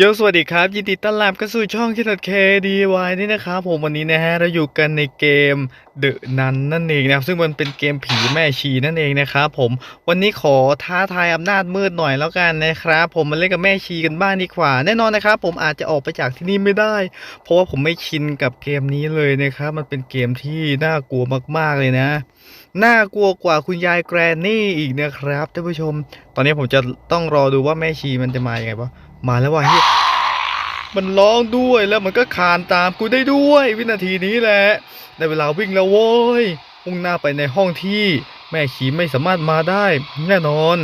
โยสวัสดีครับ ยินดีต้อนรับเข้าสู่ช่องคิดเคดีวายนี่นะครับผมวันนี้นะฮะเราอยู่กันในเกมเดอะนันนั่นเองนะครับซึ่งมันเป็นเกมผีแม่ชีนั่นเองนะครับผมวันนี้ขอท้าทายอำนาจมืดหน่อยแล้วกันนะครับผมมาเล่นกับแม่ชีกันบ้างดีกว่า แน่นอนนะครับผมอาจจะออกไปจากที่นี่ไม่ได้ เพราะว่าผมไม่ชินกับเกมนี้เลยนะครับมันเป็นเกมที่น่ากลัวมากๆเลยนะน่ากลัวกว่าคุณยายแกรนนี่อีกนะครับท่านผู้ชม ตอนนี้ผมจะต้องรอดูว่าแม่ชีมันจะมาอย่างไงวะ มาแล้วว่ะเฮียมันร้องด้วยแล้วมันก็คานตามกูได้ด้วย วินาทีนี้แหละได้เวลาวิ่งแล้วโว้ยมุ่งหน้าไปในห้องที่ แม่ชีไม่สามารถมาได้ แน่นอน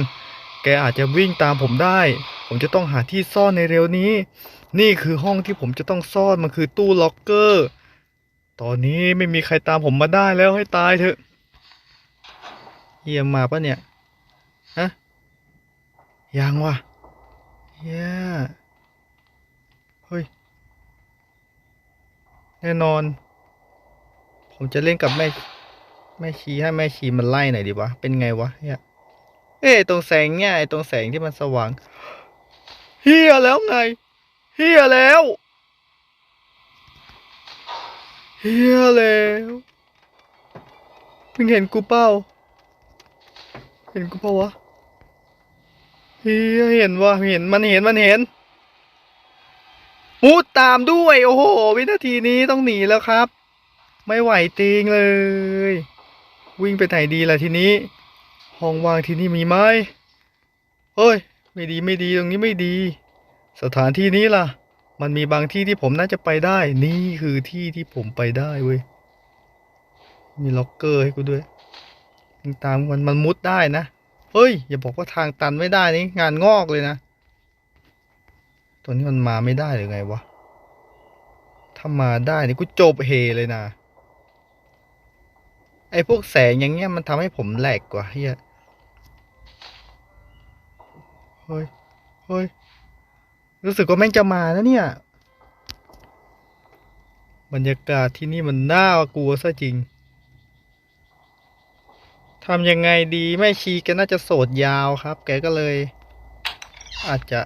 แกอาจจะวิ่งตามผมได้ ผมจะต้องหาที่ซ่อนในเร็วนี้ นี่คือห้องที่ผมจะต้องซ่อนมันคือตู้ล็อกเกอร์ ตอนนี้ไม่มีใครตามผมมาได้แล้วให้ตายเถอะเยี่ยมมาปะเนี่ยฮะยังวะ เย้เฮ้ย แน่นอน ผมจะเล่นกับแม่ แม่ชีให้แม่ชีมันไล่หน่อยดีวะ เป็นไงวะเนี่ยเอ้ยตรงแสงเนี่ยไอ้ตรงแสงที่มันสว่างเฮียแล้วไงเฮียแล้วเฮียแล้วเพิ่งเห็นกูเป้า เห็นกูเปล่าวะ เฮียเห็นวะเห็นมันเห็นมันเห็นมูดตามด้วย โอ้โห วินาทีนี้ต้องหนีแล้วครับ ไม่ไหวติงเลย วิ่งไปไหนดีล่ะทีนี้ ห้องว่างที่นี่มีไหมเฮ้ย ไม่ดีไม่ดีตรงนี้ไม่ดี สถานที่นี้ล่ะ มันมีบางที่ที่ผมน่าจะไปได้ นี่คือที่ที่ผมไปได้เว้ยมีล็อกเกอร์ให้กูด้วยมึงตามมันมันมุดได้นะ เฮ้ย อย่าบอกว่าทางตันไม่ได้นี่งานงอกเลยนะ ตัวนี้มันมาไม่ได้หรือไงวะ ถ้ามาได้นี่กูจบเฮเลยนะ ไอ้พวกแสงอย่างเงี้ยมันทำให้ผมแหลกกว่าเฮียเฮ้ย เฮ้ย รู้สึกว่าแม่งจะมาแล้วเนี่ย บรรยากาศที่นี่มันน่ากลัวซะจริง ทำยังไงดีแม่ชีแกน่าจะโสดยาวครับ แกก็เลย อาจจะ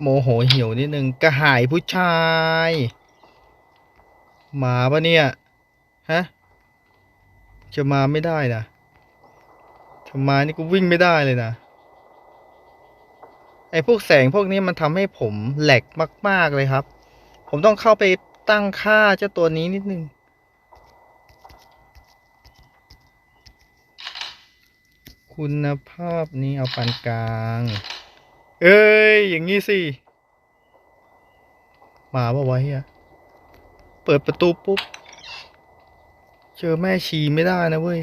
โมโหเหี่ยวนิดนึงกระหายผู้ชาย หมาปะเนี่ยฮะจะมาไม่ได้นะถ้ามนี่กูวิ่งไม่ได้เลยนะไอ้พวกแสงพวกนี้มันทำให้ผมแหลกมาก ๆเลยครับ ผมต้องเข้าไปตั้งค่าเจ้าตัวนี้นิดนึง คุณภาพนี้เอาปานกลาง เอ้ย อย่างงี้สิ มาปะวะเฮียเปิดประตูปุ๊บ เจอแม่ชีไม่ได้นะเว้ย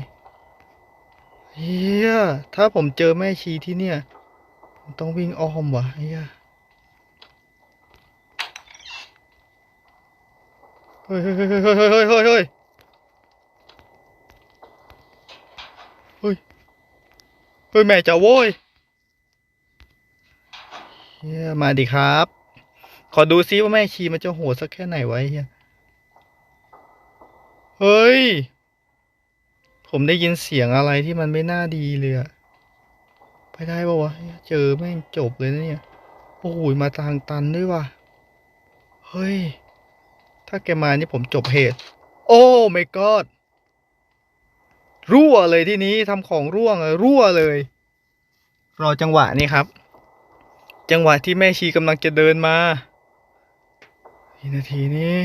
เฮียถ้าผมเจอแม่ชีที่เนี่ย ผมต้องวิ่งอ้อมวะเฮียเฮ้ยเฮ้ยเฮ้ยเฮ้ยเฮ้ยเฮ้ยเฮ้ย เฮ้ย เฮ้ยแม่จะโว้ยเฮียมาดิครับ ขอดูซิว่าแม่ชีมันจะโหดสักแค่ไหนไว้เฮียเฮ้ย ผมได้ยินเสียงอะไรที่มันไม่น่าดีเลยอะไปได้ปะวะเหี้ยเจอแม่งจบเลยนะเนี่ย โอ้โหมาทางตันด้วยว่ะ เฮ้ย ถ้าแกมานี่ผมจบเหตุ โอ้ไม่กอด รั่วเลยที่นี้ทำของร่วงรั่วเลย รอจังหวะนี้ครับ จังหวะที่แม่ชีกำลังจะเดินมาวินาทีนี้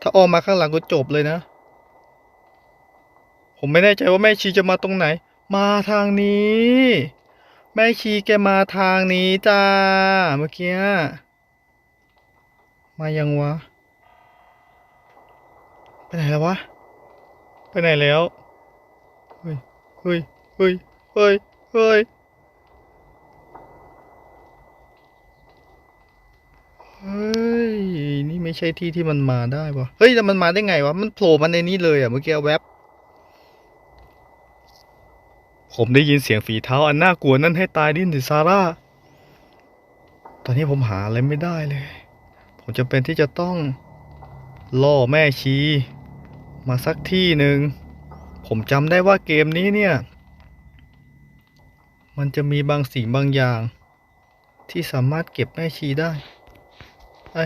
ถ้าออกมาข้างหลังก็จบเลยนะ ผมไม่แน่ใจว่าแม่ชีจะมาตรงไหน มาทางนี้ แม่ชีแกมาทางนี้จ้า เมื่อกี้ มายังวะ ไปไหนแล้ววะ ไปไหนแล้ว เฮ้ย เฮ้ย เฮ้ย เฮ้ย เฮ้ย เฮ้ย นี่ไม่ใช่ที่ที่มันมาได้ปะเฮ้ยแต่มันมาได้ไงวะ มันโผล่มาในนี้เลยอะเมื่อกี้แวบผมได้ยินเสียงฝีเท้าอันน่ากลัวนั่นให้ตายดิ้นสิซาร่า ตอนนี้ผมหาอะไรไม่ได้เลย ผมจำเป็นที่จะต้องล่อแม่ชี มาสักที่หนึ่ง ผมจำได้ว่าเกมนี้เนี่ย มันจะมีบางสิ่งบางอย่าง ที่สามารถเก็บแม่ชีได้ไอ้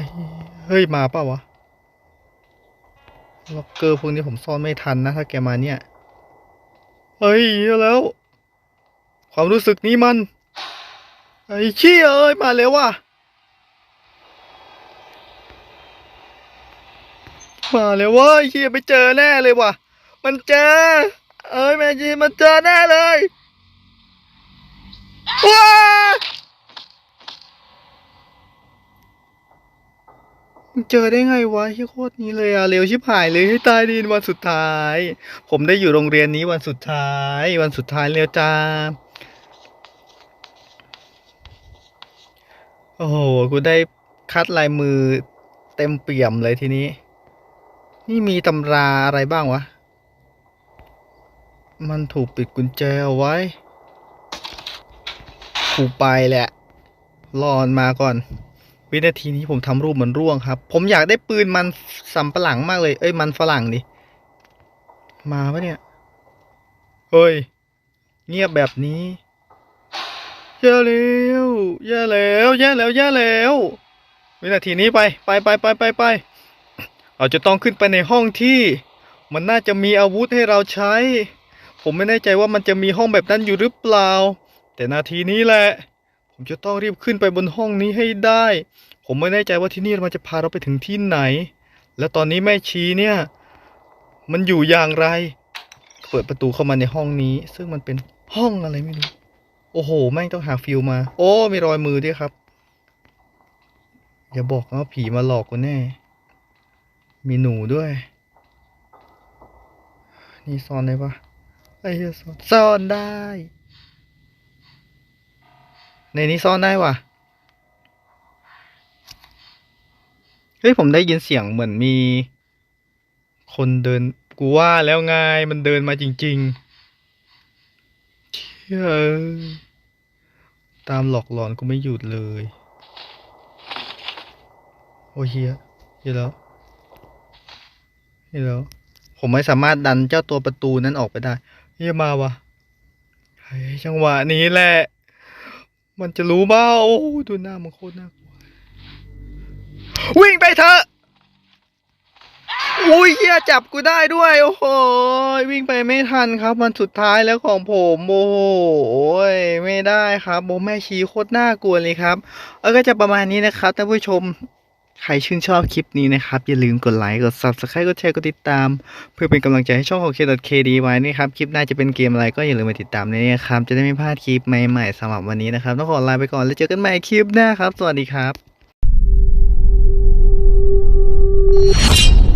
เฮ้ยมาเปล่าวะล็อกเกอร์พวกนี้ผมซ่อนไม่ทันนะ ถ้าแกมาเนี่ย เฮ้ยแล้ว ความรู้สึกนี้มัน ไอ้ขี้เอ้ยมาแล้วว่ะ มาแล้วเว้ยเฮียไปเจอแน่เลยว่ะ มันเจอ เอ้ยแม่จีมันเจอแน่เลยว้าเจอได้ไงวะเฮียโคตรนี้เลยอะเร็วชิบหายเลยให้ตายดีวันสุดท้าย ผมได้อยู่โรงเรียนนี้วันสุดท้าย วันสุดท้ายแล้วจ้าโอ้โหกูได้คัดลายมือเต็มเปี่ยมเลยทีนี้ นี่มีตำราอะไรบ้างวะ มันถูกปิดกุญแจเอาไว้กูไปแหละ รอนมาก่อน วินาทีนี้ผมทำรูปเหมือนร่วงครับ ผมอยากได้ปืนมันสำปะหลังมากเลย เอ้ยมันฝรั่งดิ มาปะเนี่ย เฮ้ย เงียบแบบนี้แย่แล้วแย่แล้วแย่แล้วแย่แล้ว วินาทีนี้ไป ไปไปไปไปไป เราจะต้องขึ้นไปในห้องที่มันน่าจะมีอาวุธให้เราใช้ ผมไม่แน่ใจว่ามันจะมีห้องแบบนั้นอยู่หรือเปล่า แต่นาทีนี้แหละ ผมจะต้องรีบขึ้นไปบนห้องนี้ให้ได้ ผมไม่แน่ใจว่าที่นี่มันจะพาเราไปถึงที่ไหน และตอนนี้แม่ชีเนี่ย มันอยู่อย่างไร เปิดประตูเข้ามาในห้องนี้ ซึ่งมันเป็นห้องอะไรไม่รู้ โอ้โห แม่งต้องหาฟิลมา โอ้ มีรอยมือด้วยครับ อย่าบอกนะว่าผีมาหลอกกูแน่ มีหนูด้วย นี่ซ่อนได้ปะไอ้เหี้ยซ่อนซ่อนได้ ในนี้ซ่อนได้วะเฮ้ย ผมได้ยินเสียงเหมือนมี คนเดิน กูว่าแล้วไงมันเดินมาจริง ๆ เชื่อตามหลอกหลอนกูไม่หยุดเลย โอ้เฮียเฮียแล้ว นี่แล้วผมไม่สามารถดันเจ้าตัวประตูนั้นออกไปได้เฮียมาวะเฮ้ยจังหวะนี้แหละ มันจะรู้บ้าโอ้ดูหน้ามันโคตรน่ากลัววิ่งไปเถอะอุ้ยเฮียจับกูได้ด้วย โอ้โหวิ่งไปไม่ทันครับ มันสุดท้ายแล้วของผมโอ้โหไม่ได้ครับโบแม่ชีโคตรน่ากลัวเลยครับ เออก็จะประมาณนี้นะครับท่านผู้ชม ใครชื่นชอบคลิปนี้นะครับ อย่าลืมกดไลค์กด subscribe กดแชร์กดติดตาม เพื่อเป็นกำลังใจให้ช่องของ K.KD ไว้นะครับ คลิปหน้าจะเป็นเกมอะไรก็อย่าลืมมาติดตามเลยนะครับ จะได้ไม่พลาดคลิปใหม่ๆสำหรับวันนี้นะครับ ต้องขอลาไปก่อนแล้วเจอกันใหม่คลิปหน้าครับ สวัสดีครับ